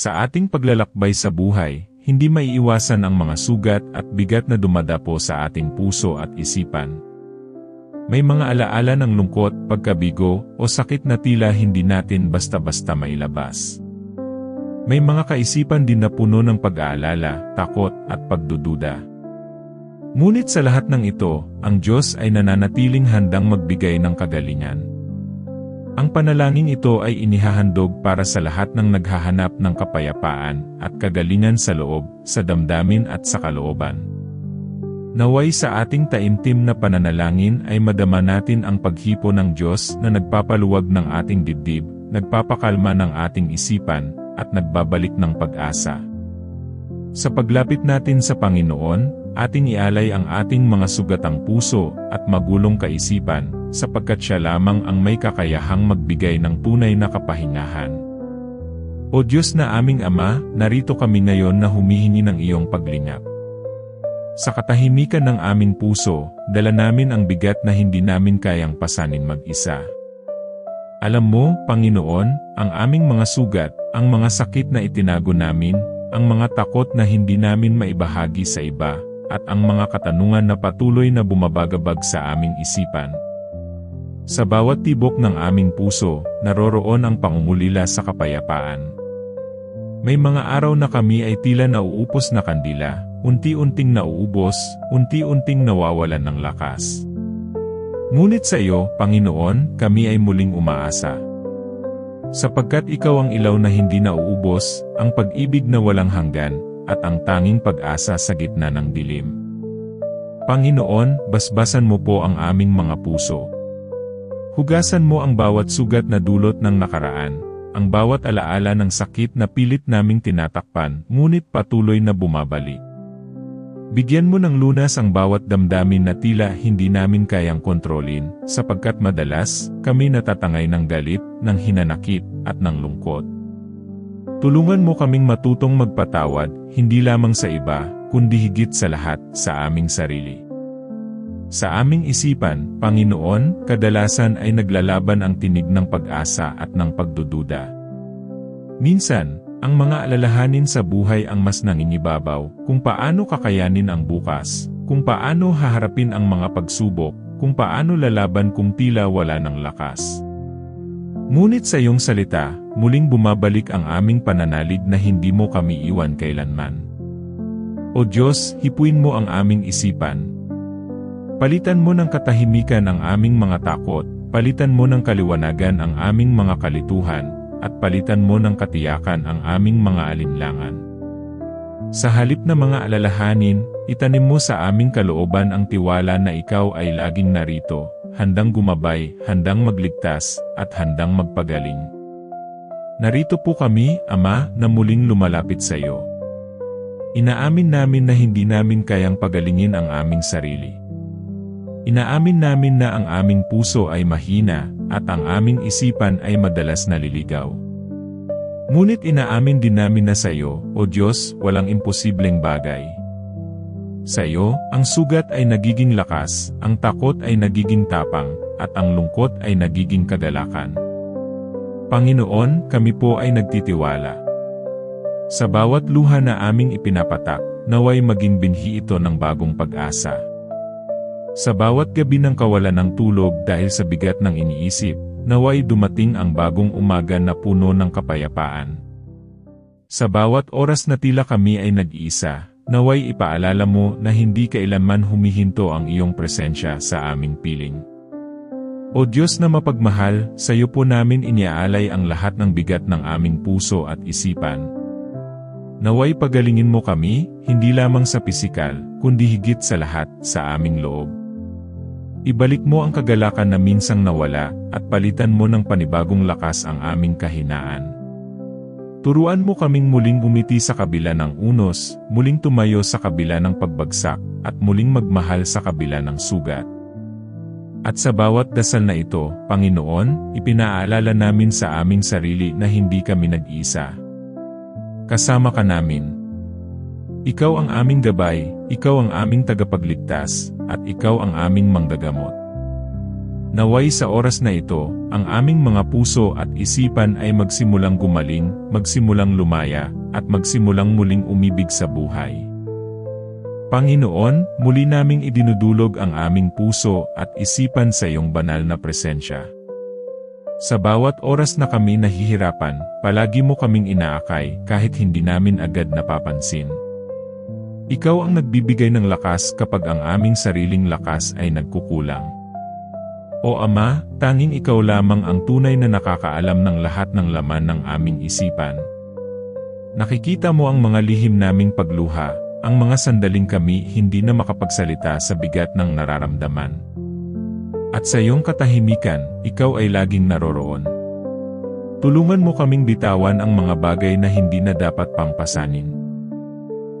Sa ating paglalakbay sa buhay, hindi maiiwasan ang mga sugat at bigat na dumadapo sa ating puso at isipan. May mga alaala ng lungkot, pagkabigo, o sakit na tila hindi natin basta-basta mailabas. May mga kaisipan din na puno ng pag-aalala, takot, at pagdududa. Ngunit sa lahat ng ito, ang Diyos ay nananatiling handang magbigay ng kagalingan. Ang panalangin ito ay inihahandog para sa lahat ng naghahanap ng kapayapaan at kagalingan sa loob, sa damdamin at sa kalooban. Naway sa ating taimtim na pananalangin ay madama natin ang paghipo ng Diyos na nagpapaluwag ng ating dibdib, nagpapakalma ng ating isipan, at nagbabalik ng pag-asa. Sa paglapit natin sa Panginoon, ating ialay ang ating mga sugatang puso at magulong kaisipan, sapagkat siya lamang ang may kakayahang magbigay ng tunay na kapahingahan. O Diyos na aming Ama, narito kami ngayon na humihingi ng iyong paglingap. Sa katahimikan ng aming puso, dala namin ang bigat na hindi namin kayang pasanin mag-isa. Alam mo, Panginoon, ang aming mga sugat, ang mga sakit na itinago namin, ang mga takot na hindi namin maibahagi sa iba, at ang mga katanungan na patuloy na bumabagabag sa aming isipan. Sa bawat tibok ng aming puso, naroroon ang pangungulila sa kapayapaan. May mga araw na kami ay tila nauupos na kandila, unti-unting nauubos, unti-unting nawawalan ng lakas. Ngunit sa iyo, Panginoon, kami ay muling umaasa. Sapagkat ikaw ang ilaw na hindi nauubos, ang pag-ibig na walang hanggan, at ang tanging pag-asa sa gitna ng dilim. Panginoon, basbasan mo po ang aming mga puso. Hugasan mo ang bawat sugat na dulot ng nakaraan, ang bawat alaala ng sakit na pilit naming tinatakpan, ngunit patuloy na bumabalik. Bigyan mo ng lunas ang bawat damdamin na tila hindi namin kayang kontrolin, sapagkat madalas, kami natatangay ng galit, ng hinanakit, at ng lungkot. Tulungan mo kaming matutong magpatawad, hindi lamang sa iba, kundi higit sa lahat, sa aming sarili. Sa aming isipan, Panginoon, kadalasan ay naglalaban ang tinig ng pag-asa at ng pagdududa. Minsan, ang mga alalahanin sa buhay ang mas nangingibabaw, kung paano kakayanin ang bukas, kung paano haharapin ang mga pagsubok, kung paano lalaban kung tila wala ng lakas. Ngunit sa iyong salita, muling bumabalik ang aming pananalig na hindi mo kami iwan kailanman. O Diyos, hipuin mo ang aming isipan, Palitan mo ng katahimikan ang aming mga takot, palitan mo ng kaliwanagan ang aming mga kalituhan, at palitan mo ng katiyakan ang aming mga alinlangan. Sa halip na mga alalahanin, itanim mo sa aming kalooban ang tiwala na ikaw ay laging narito, handang gumabay, handang magligtas, at handang magpagaling. Narito po kami, Ama, na muling lumalapit sa iyo. Inaamin namin na hindi namin kayang pagalingin ang aming sarili. Inaamin namin na ang aming puso ay mahina, at ang aming isipan ay madalas naliligaw. Ngunit inaamin din namin na sa iyo, O Diyos, walang imposibleng bagay. Sa iyo, ang sugat ay nagiging lakas, ang takot ay nagiging tapang, at ang lungkot ay nagiging kagalakan. Panginoon, kami po ay nagtitiwala. Sa bawat luha na aming ipinapatak, naway maging binhi ito ng bagong pag-asa. Sa bawat gabi ng kawalan ng tulog dahil sa bigat ng iniisip, naway dumating ang bagong umaga na puno ng kapayapaan. Sa bawat oras na tila kami ay nag-iisa, naway ipaalala mo na hindi kailanman humihinto ang iyong presensya sa aming piling. O Diyos na mapagmahal, sa iyo po namin iniaalay ang lahat ng bigat ng aming puso at isipan. Naway pagalingin mo kami, hindi lamang sa pisikal, kundi higit sa lahat, sa aming loob. Ibalik mo ang kagalakan na minsang nawala, at palitan mo ng panibagong lakas ang aming kahinaan. Turuan mo kaming muling umiti sa kabila ng unos, muling tumayo sa kabila ng pagbagsak, at muling magmahal sa kabila ng sugat. At sa bawat dasal na ito, Panginoon, ipinaalala namin sa aming sarili na hindi kami nag-isa. Kasama ka namin, ikaw ang aming gabay, ikaw ang aming tagapagligtas, at ikaw ang aming manggagamot. Naway sa oras na ito, ang aming mga puso at isipan ay magsimulang gumaling, magsimulang lumaya, at magsimulang muling umibig sa buhay. Panginoon, muli naming idinudulog ang aming puso at isipan sa iyong banal na presensya. Sa bawat oras na kami nahihirapan, palagi mo kaming inaakay kahit hindi namin agad napapansin. Ikaw ang nagbibigay ng lakas kapag ang aming sariling lakas ay nagkukulang. O Ama, tanging ikaw lamang ang tunay na nakakaalam ng lahat ng laman ng aming isipan. Nakikita mo ang mga lihim naming pagluha, ang mga sandaling kami hindi na makapagsalita sa bigat ng nararamdaman. At sa iyong katahimikan, ikaw ay laging naroroon. Tulungan mo kaming bitawan ang mga bagay na hindi na dapat pang pasanin.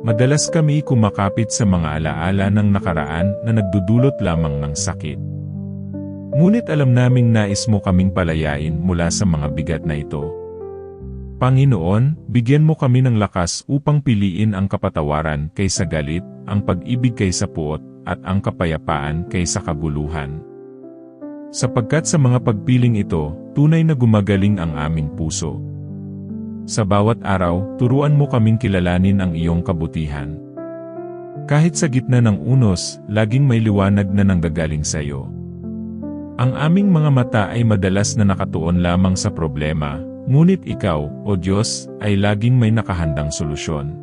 Madalas kami kumakapit sa mga alaala ng nakaraan na nagdudulot lamang ng sakit. Ngunit alam naming nais mo kaming palayain mula sa mga bigat na ito. Panginoon, bigyan mo kami ng lakas upang piliin ang kapatawaran kaysa galit, ang pag-ibig kaysa puot, at ang kapayapaan kaysa kaguluhan. Sapagkat sa mga pagpiling ito, tunay na gumagaling ang aming puso. Sa bawat araw, turuan mo kaming kilalanin ang iyong kabutihan. Kahit sa gitna ng unos, laging may liwanag na nanggagaling sa iyo. Ang aming mga mata ay madalas na nakatuon lamang sa problema, ngunit ikaw, o Diyos, ay laging may nakahandang solusyon.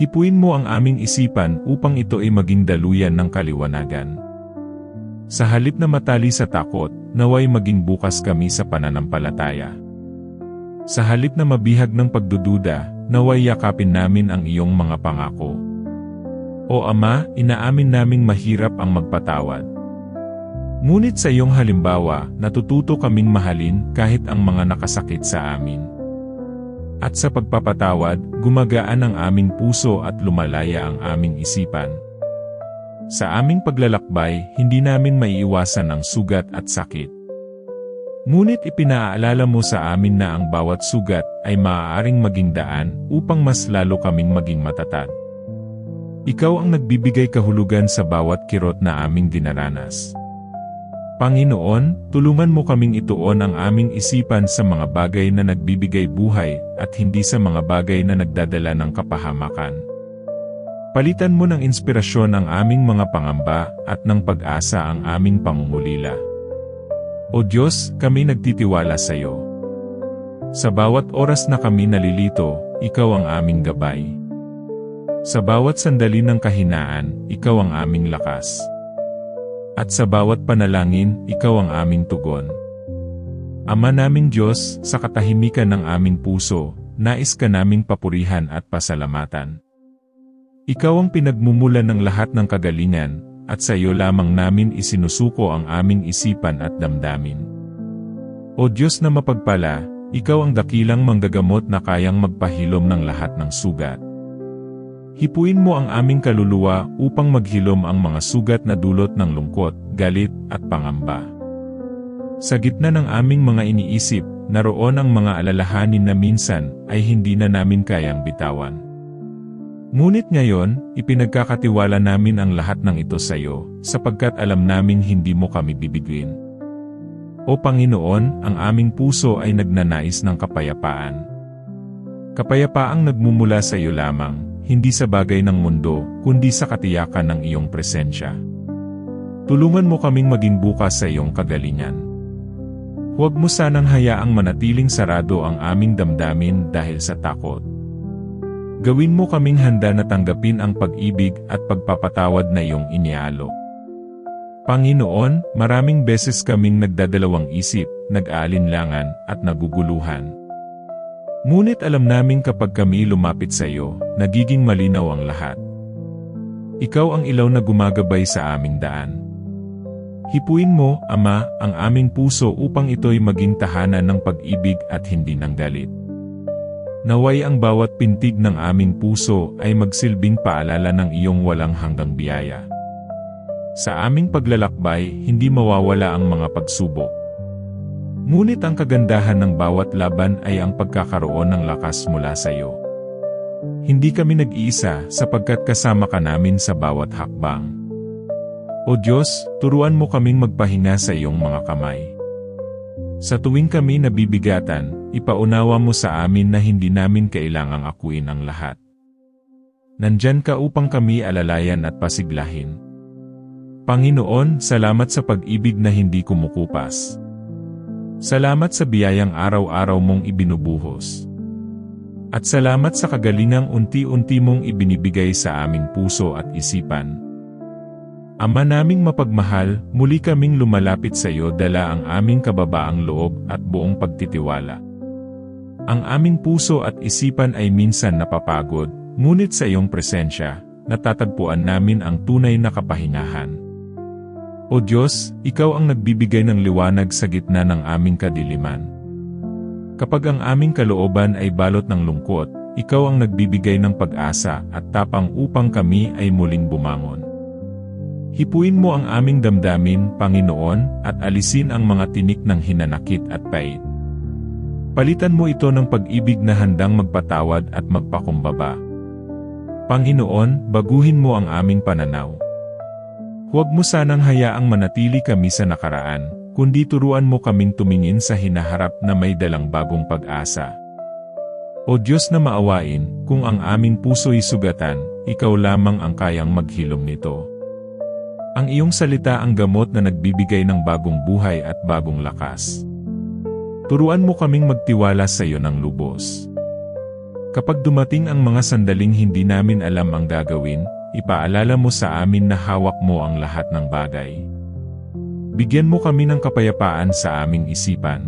Hipuin mo ang aming isipan upang ito ay maging daluyan ng kaliwanagan. Sa halip na matali sa takot, naway maging bukas kami sa pananampalataya. Sa halip na mabihag ng pagdududa, naway yakapin namin ang iyong mga pangako. O Ama, inaamin naming mahirap ang magpatawad. Ngunit sa iyong halimbawa, natututo kaming mahalin kahit ang mga nakasakit sa amin. At sa pagpapatawad, gumagaan ang aming puso at lumalaya ang aming isipan. Sa aming paglalakbay, hindi namin maiiwasan ang sugat at sakit. Ngunit ipinaalala mo sa amin na ang bawat sugat ay maaaring maging daan upang mas lalo kaming maging matatag. Ikaw ang nagbibigay kahulugan sa bawat kirot na aming dinaranas. Panginoon, tulungan mo kaming ituon ang aming isipan sa mga bagay na nagbibigay buhay at hindi sa mga bagay na nagdadala ng kapahamakan. Palitan mo ng inspirasyon ang aming mga pangamba at ng pag-asa ang aming pangungulila. O Diyos, kami nagtitiwala sa iyo. Sa bawat oras na kami nalilito, Ikaw ang aming gabay. Sa bawat sandali ng kahinaan, Ikaw ang aming lakas. At sa bawat panalangin, ikaw ang aming tugon. Ama naming Diyos, sa katahimikan ng aming puso, nais ka naming papurihan at pasalamatan. Ikaw ang pinagmumulan ng lahat ng kagalingan, at sa iyo lamang namin isinusuko ang aming isipan at damdamin. O Diyos na mapagpala, ikaw ang dakilang manggagamot na kayang magpahilom ng lahat ng sugat. Hipuin mo ang aming kaluluwa upang maghilom ang mga sugat na dulot ng lungkot, galit, at pangamba. Sa gitna ng aming mga iniisip, naroon ang mga alalahanin na minsan ay hindi na namin kayang bitawan. Ngunit ngayon, ipinagkakatiwala namin ang lahat ng ito sa iyo, sapagkat alam naming hindi mo kami bibigwin. O Panginoon, ang aming puso ay nagnanais ng kapayapaan. Kapayapaang nagmumula sa iyo lamang, hindi sa bagay ng mundo, kundi sa katiyakan ng iyong presensya. Tulungan mo kaming maging bukas sa iyong kagalingan. Huwag mo sanang hayaang manatiling sarado ang aming damdamin dahil sa takot. Gawin mo kaming handa na tanggapin ang pag-ibig at pagpapatawad na iyong inialok. Panginoon, maraming beses kaming nagdadalawang isip, nag-aalinlangan, at naguguluhan. Ngunit alam namin kapag kami lumapit sa iyo, nagiging malinaw ang lahat. Ikaw ang ilaw na gumagabay sa aming daan. Hipuin mo, Ama, ang aming puso upang ito'y maging tahanan ng pag-ibig at hindi ng galit. Naway ang bawat pintig ng aming puso ay magsilbing paalala ng iyong walang hanggang biyaya. Sa aming paglalakbay, hindi mawawala ang mga pagsubok. Ngunit ang kagandahan ng bawat laban ay ang pagkakaroon ng lakas mula sa iyo. Hindi kami nag-iisa sapagkat kasama ka namin sa bawat hakbang. O Diyos, turuan mo kaming magpahinga sa iyong mga kamay. Sa tuwing kami nabibigatan, ipaunawa mo sa amin na hindi namin kailangang akuin ang lahat. Nandyan ka upang kami alalayan at pasiglahin. Panginoon, salamat sa pag-ibig na hindi kumukupas. Salamat sa biyayang araw-araw mong ibinubuhos. At salamat sa kagalingang unti-unti mong ibinibigay sa aming puso at isipan. Ama naming mapagmahal, muli kaming lumalapit sa iyo dala ang aming kababaang loob at buong pagtitiwala. Ang aming puso at isipan ay minsan napapagod, ngunit sa iyong presensya, natatagpuan namin ang tunay na kapahingahan. O Diyos, Ikaw ang nagbibigay ng liwanag sa gitna ng aming kadiliman. Kapag ang aming kalooban ay balot ng lungkot, Ikaw ang nagbibigay ng pag-asa at tapang upang kami ay muling bumangon. Hipuin mo ang aming damdamin, Panginoon, at alisin ang mga tinik ng hinanakit at pait. Palitan mo ito ng pag-ibig na handang magpatawad at magpakumbaba. Panginoon, baguhin mo ang aming pananaw. Huwag mo sanang hayaang manatili kami sa nakaraan, kundi turuan mo kaming tumingin sa hinaharap na may dalang bagong pag-asa. O Diyos na maawain, kung ang aming puso'y sugatan, ikaw lamang ang kayang maghilom nito. Ang iyong salita ang gamot na nagbibigay ng bagong buhay at bagong lakas. Turuan mo kaming magtiwala sa iyo ng lubos. Kapag dumating ang mga sandaling hindi namin alam ang gagawin, ipaalala mo sa amin na hawak mo ang lahat ng bagay. Bigyan mo kami ng kapayapaan sa aming isipan.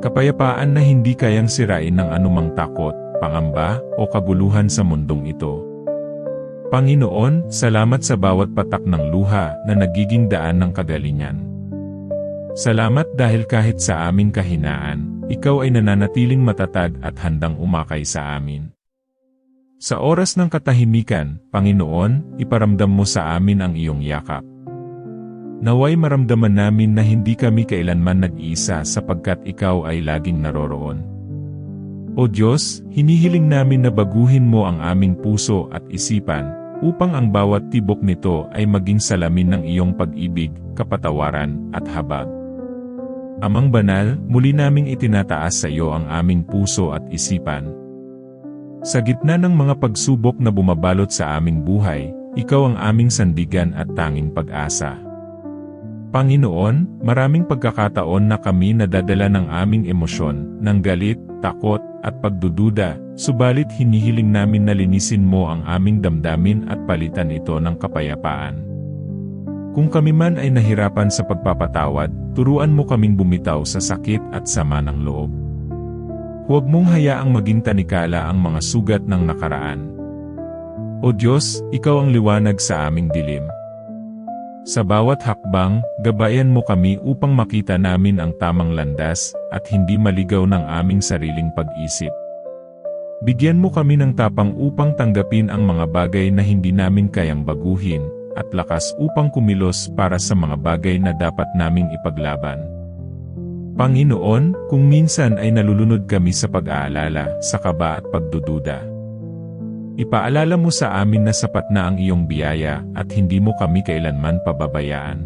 Kapayapaan na hindi kayang sirain ng anumang takot, pangamba, o kaguluhan sa mundong ito. Panginoon, salamat sa bawat patak ng luha na nagiging daan ng kagalingan. Salamat dahil kahit sa aming kahinaan, ikaw ay nananatiling matatag at handang umakay sa amin. Sa oras ng katahimikan, Panginoon, iparamdam mo sa amin ang iyong yakap. Naway maramdaman namin na hindi kami kailanman nag-iisa sapagkat ikaw ay laging naroroon. O Diyos, hinihiling namin na baguhin mo ang aming puso at isipan, upang ang bawat tibok nito ay maging salamin ng iyong pag-ibig, kapatawaran, at habag. Amang banal, muli naming itinataas sa iyo ang aming puso at isipan. Sa gitna ng mga pagsubok na bumabalot sa aming buhay, ikaw ang aming sandigan at tanging pag-asa. Panginoon, maraming pagkakataon na kami nadadala ng aming emosyon, ng galit, takot, at pagdududa, subalit hinihiling namin na linisin mo ang aming damdamin at palitan ito ng kapayapaan. Kung kami man ay nahirapan sa pagpapatawad, turuan mo kaming bumitaw sa sakit at sama ng loob. Huwag mong hayaang maging tanikala ang mga sugat ng nakaraan. O Diyos, Ikaw ang liwanag sa aming dilim. Sa bawat hakbang, gabayan mo kami upang makita namin ang tamang landas at hindi maligaw ng aming sariling pag-isip. Bigyan mo kami ng tapang upang tanggapin ang mga bagay na hindi namin kayang baguhin, at lakas upang kumilos para sa mga bagay na dapat naming ipaglaban. Panginoon, kung minsan ay nalulunod kami sa pag-aalala, sa kaba at pagdududa, Ipaalala mo sa amin na sapat na ang iyong biyaya at hindi mo kami kailanman pababayaan.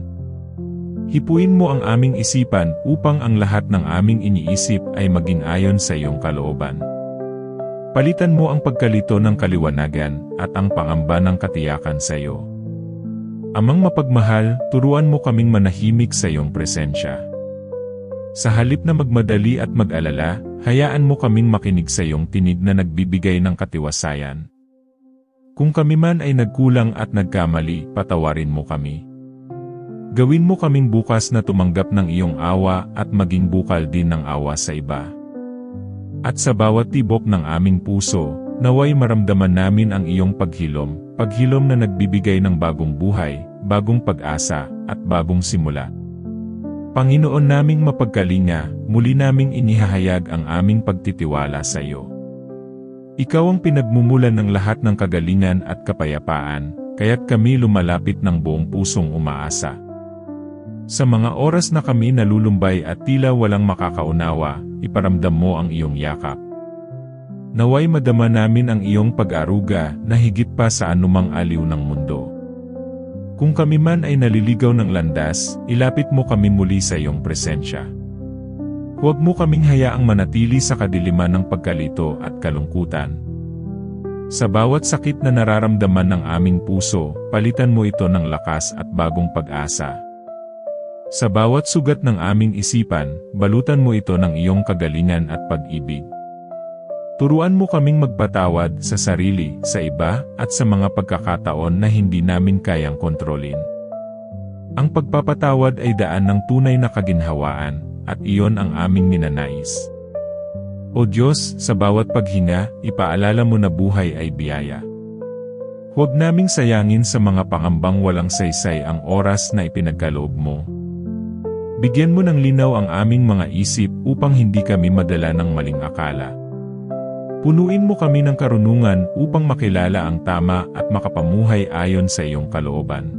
Hipuin mo ang aming isipan upang ang lahat ng aming iniisip ay maging ayon sa iyong kalooban. Palitan mo ang pagkalito ng kaliwanagan at ang pangamba ng katiyakan sa iyo. Amang mapagmahal, turuan mo kaming manahimik sa iyong presensya. Sa halip na magmadali at mag-alala, hayaan mo kaming makinig sa iyong tinig na nagbibigay ng katiwasayan. Kung kami man ay nagkulang at nagkamali, patawarin mo kami. Gawin mo kaming bukas na tumanggap ng iyong awa at maging bukal din ng awa sa iba. At sa bawat tibok ng aming puso, naway maramdaman namin ang iyong paghilom, paghilom na nagbibigay ng bagong buhay, bagong pag-asa, at bagong simula. Panginoon naming mapagkalinga, muli naming inihahayag ang aming pagtitiwala sa iyo. Ikaw ang pinagmumulan ng lahat ng kagalingan at kapayapaan, kaya't kami lumalapit ng buong pusong umaasa. Sa mga oras na kami nalulumbay at tila walang makakaunawa, iparamdam mo ang iyong yakap. Naway madama namin ang iyong pag-aruga na higit pa sa anumang aliw ng mundo. Kung kami man ay naliligaw ng landas, ilapit mo kami muli sa iyong presensya. Huwag mo kaming hayaang manatili sa kadiliman ng pagkalito at kalungkutan. Sa bawat sakit na nararamdaman ng aming puso, palitan mo ito ng lakas at bagong pag-asa. Sa bawat sugat ng aming isipan, balutan mo ito ng iyong kagalingan at pag-ibig. Turuan mo kaming magpatawad sa sarili, sa iba, at sa mga pagkakataon na hindi namin kayang kontrolin. Ang pagpapatawad ay daan ng tunay na kaginhawaan, at iyon ang aming ninanais. O Diyos, sa bawat paghinga, ipaalala mo na buhay ay biyaya. Huwag naming sayangin sa mga pangambang walang saysay ang oras na ipinagkaloob mo. Bigyan mo ng linaw ang aming mga isip upang hindi kami madala ng maling akala. Punuin mo kami ng karunungan upang makilala ang tama at makapamuhay ayon sa iyong kalooban.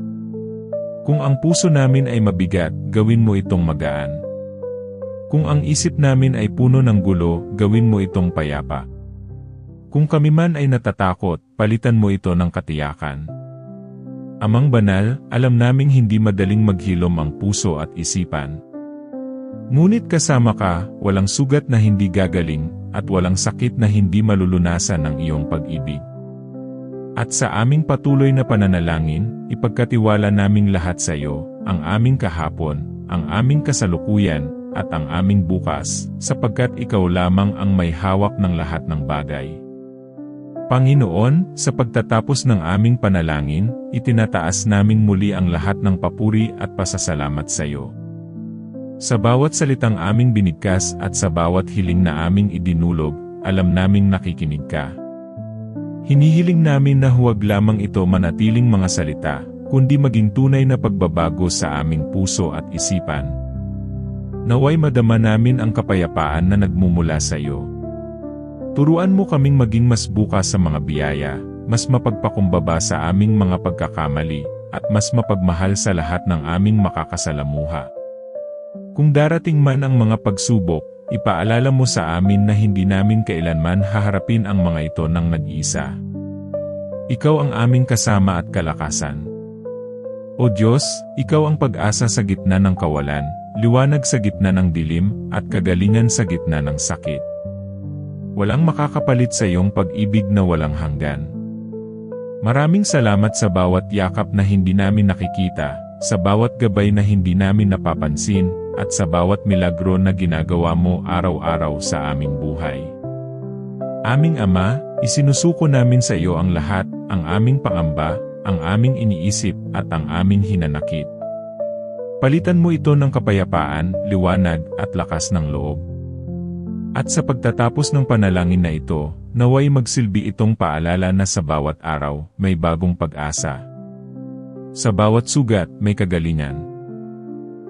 Kung ang puso namin ay mabigat, gawin mo itong magaan. Kung ang isip namin ay puno ng gulo, gawin mo itong payapa. Kung kami man ay natatakot, palitan mo ito ng katiyakan. Amang banal, alam naming hindi madaling maghilom ang puso at isipan. Ngunit kasama ka, walang sugat na hindi gagaling, at walang sakit na hindi malulunasan ng iyong pag-ibig. At sa aming patuloy na pananalangin, ipagkatiwala naming lahat sa iyo, ang aming kahapon, ang aming kasalukuyan, at ang aming bukas, sapagkat ikaw lamang ang may hawak ng lahat ng bagay. Panginoon, sa pagtatapos ng aming panalangin, itinataas namin muli ang lahat ng papuri at pasasalamat sa iyo. Sa bawat salitang aming binigkas at sa bawat hiling na aming idinulog, alam naming nakikinig ka. Hinihiling namin na huwag lamang ito manatiling mga salita, kundi maging tunay na pagbabago sa aming puso at isipan. Naway madama namin ang kapayapaan na nagmumula sa iyo. Turuan mo kaming maging mas bukas sa mga biyaya, mas mapagpakumbaba sa aming mga pagkakamali, at mas mapagmahal sa lahat ng aming makakasalamuha. Kung darating man ang mga pagsubok, ipaalala mo sa amin na hindi namin kailanman haharapin ang mga ito ng nag-iisa. Ikaw ang aming kasama at kalakasan. O Diyos, Ikaw ang pag-asa sa gitna ng kawalan, liwanag sa gitna ng dilim, at kagalingan sa gitna ng sakit. Walang makakapalit sa iyong pag-ibig na walang hanggan. Maraming salamat sa bawat yakap na hindi namin nakikita, sa bawat gabay na hindi namin napapansin, at sa bawat milagro na ginagawa mo araw-araw sa aming buhay. Aming Ama, isinusuko namin sa iyo ang lahat, ang aming pangamba, ang aming iniisip, at ang aming hinanakit. Palitan mo ito ng kapayapaan, liwanag, at lakas ng loob. At sa pagtatapos ng panalangin na ito, naway magsilbi itong paalala na sa bawat araw, may bagong pag-asa. Sa bawat sugat, may kagalingan.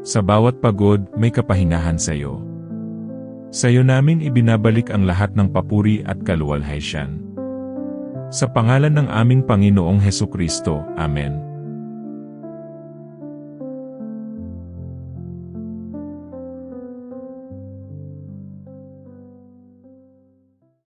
Sa bawat pagod, may kapahingahan sa iyo. Sa iyo namin ibinabalik ang lahat ng papuri at kaluwalhatian. Sa pangalan ng aming Panginoong Heso Kristo, Amen.